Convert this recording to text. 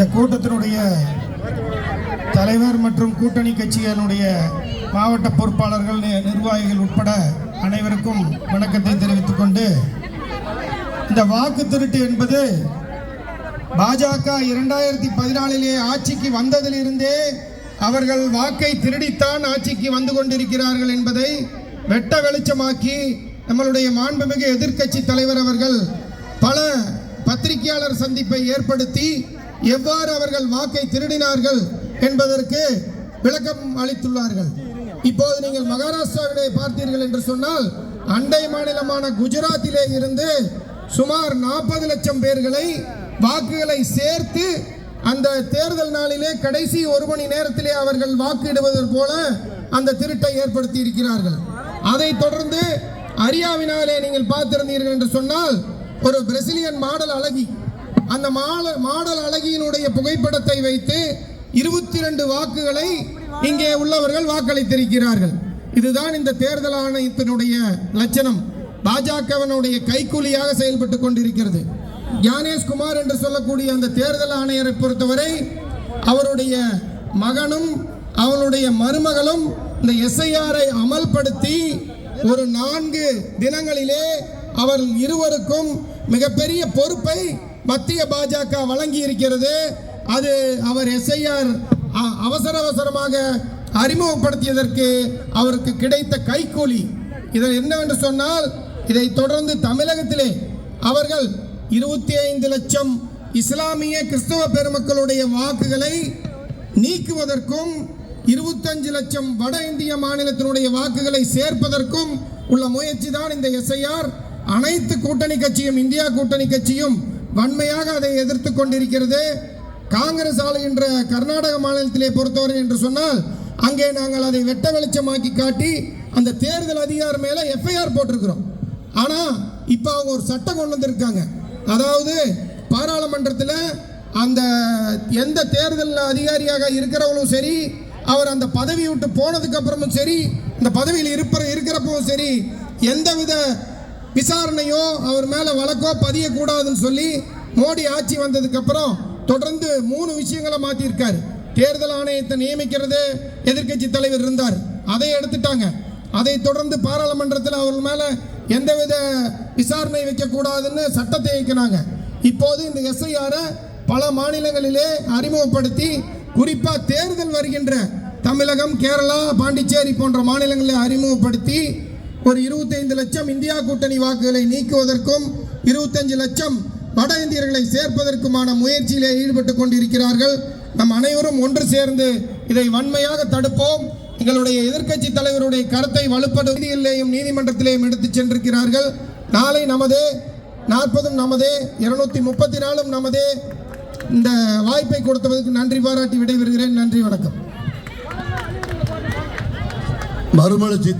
இந்த கூட்டத்தினுடைய தலைவர் மற்றும் கூட்டணி கட்சிகளுடைய மாவட்ட பொறுப்பாளர்கள் நிர்வாகிகள் உட்பட அனைவருக்கும் வணக்கத்தை தெரிவித்துக் கொண்டு இந்த வாக்கு திருட்டு என்பது பாஜக இரண்டாயிரத்தி பதினாலிலே ஆட்சிக்கு வந்ததிலிருந்தே அவர்கள் வாக்கை திருடித்தான் ஆட்சிக்கு வந்து கொண்டிருக்கிறார்கள் என்பதை வெட்ட வெளிச்சமாக்கி நம்மளுடைய மாண்புமிகு எதிர்க்கட்சி தலைவர் அவர்கள் பல பத்திரிகையாளர் சந்திப்பை ஏற்படுத்தி எவ்வாறு அவர்கள் வாக்கை திருடினார்கள் என்பதற்கு விளக்கம் அளித்துள்ளார்கள். இப்போது நீங்கள் மகாராஷ்டிராவிலே பார்த்தீர்கள் என்று சொன்னால் அண்டை மாநிலமான குஜராத்திலே இருந்து சுமார் நாற்பது லட்சம் பேர்களை வாக்குகளை சேர்த்து அந்த தேர்தல் நாளிலே கடைசி ஒரு மணி நேரத்திலே அவர்கள் வாக்கிடுவதற்கு போல அந்த திருட்டை ஏற்படுத்தி இருக்கிறார்கள் அதைத் தொடர்ந்து அரியாவினாலே நீங்கள் பார்த்திருந்தீர்கள் என்று சொன்னால் ஒரு பிரசிலியன் மாடல் அழகி அந்த மாடல் மாடல் அழகியினுடைய புகைப்படத்தை வைத்து இருபத்தி ரெண்டு வாக்குகளை இங்கே உள்ளவர்கள் வாக்களித்திருக்கிறார்கள். இதுதான் இந்த தேர்தல் ஆணையத்தினுடைய லட்சணம். பாஜகவினுடைய கைக்கூலியாக செயல்பட்டு கொண்டிருக்கிறது. ஞானேஷ் குமார் என்று சொல்லக்கூடிய அந்த தேர்தல் ஆணையரை பொறுத்தவரை அவருடைய மகனும் அவனுடைய மருமகளும் இந்த எஸ்ஐஆரை அமல்படுத்தி ஒரு நான்கு தினங்களிலே அவர் இருவருக்கும் மிகப்பெரிய பொறுப்பை மத்திய பாஜக வழங்கி இருக்கிறது அது அவர் எஸ்ஐஆர் அவசர அவசரமாக அறிமுகப்படுத்தியதற்கு அவருக்கு கிடைத்த கைக்கூலி இதில் என்னவென்று சொன்னால் இதை தொடர்ந்து தமிழகத்திலே அவர்கள் இருபத்தி ஐந்து லட்சம் இஸ்லாமிய கிறிஸ்தவ பெருமக்களுடைய வாக்குகளை நீக்குவதற்கும் இருபத்தஞ்சு லட்சம் வட இந்திய மாநிலத்தினுடைய வாக்குகளை சேர்ப்பதற்கும் உள்ள முயற்சி தான் இந்த எஸ்ஐஆர். அனைத்து கூட்டணி கட்சியும் இந்தியா கூட்டணி கட்சியும் வன்மையாக அதை எதிர்த்து கொண்டிருக்கிறது. காங்கிரஸ் ஆளுகின்ற கர்நாடக மாநிலத்திலே பொறுத்தவரை என்று சொன்னால் அங்கே நாங்கள் அதை வெட்ட வெளிச்சமாக்கி காட்டி அந்த தேர்தல் அதிகாரி மேலே எஃப்ஐஆர் போட்டிருக்கிறோம். ஆனால் இப்போ அவங்க ஒரு சட்டம் கொண்டு வந்திருக்காங்க. அதாவது பாராளுமன்றத்தில் அந்த எந்த தேர்தல் அதிகாரியாக இருக்கிறவங்களும் சரி அவர் அந்த பதவி விட்டு போனதுக்கு அப்புறமும் சரி இந்த பதவியில் இருப்ப இருக்கிறப்பவும் சரி எந்தவித விசாரணையோ அவர் மேலே வழக்கோ பதியக்கூடாதுன்னு சொல்லி மோடி ஆட்சி வந்ததுக்கப்புறம் தொடர்ந்து மூணு விஷயங்களை மாற்றிருக்காரு தேர்தல் ஆணையத்தை நியமிக்கிறது எதிர்க்கட்சி தலைவர் இருந்தார். அதை எடுத்துட்டாங்க. அதை தொடர்ந்து பாராளுமன்றத்தில் அவர் மேலே எந்தவித விசாரணை வைக்கக்கூடாதுன்னு சட்டத்தை இயக்கினாங்க. இப்போது இந்த எஸ்ஐஆரை பல மாநிலங்களிலே அறிமுகப்படுத்தி குறிப்பாக தேர்தல் வருகின்ற தமிழகம் கேரளா பாண்டிச்சேரி போன்ற மாநிலங்களில் அறிமுகப்படுத்தி ஒரு இருபத்தைந்து லட்சம் இந்தியா கூட்டணி வாக்குகளை நீக்குவதற்கும் இருபத்தஞ்சு லட்சம் வட இந்தியர்களை சேர்ப்பதற்குமான முயற்சியிலே ஈடுபட்டு கொண்டிருக்கிறார்கள். நம் அனைவரும் ஒன்று சேர்ந்து இதை வன்மையாக தடுப்போம். எங்களுடைய எதிர்க்கட்சி தலைவருடைய கருத்தை வலுப்படும் நீதியிலேயும் நீதிமன்றத்திலேயும் எடுத்துச் சென்றிருக்கிறார்கள். நாளை நமதே நாற்பதும் நமதே இருநூத்தி முப்பத்தி நாலும் நமதே. இந்த வாய்ப்பை கொடுத்ததற்கு நன்றி பாராட்டி விடைபெறுகிறேன். நன்றி வணக்கம். மறுமலர்ச்சி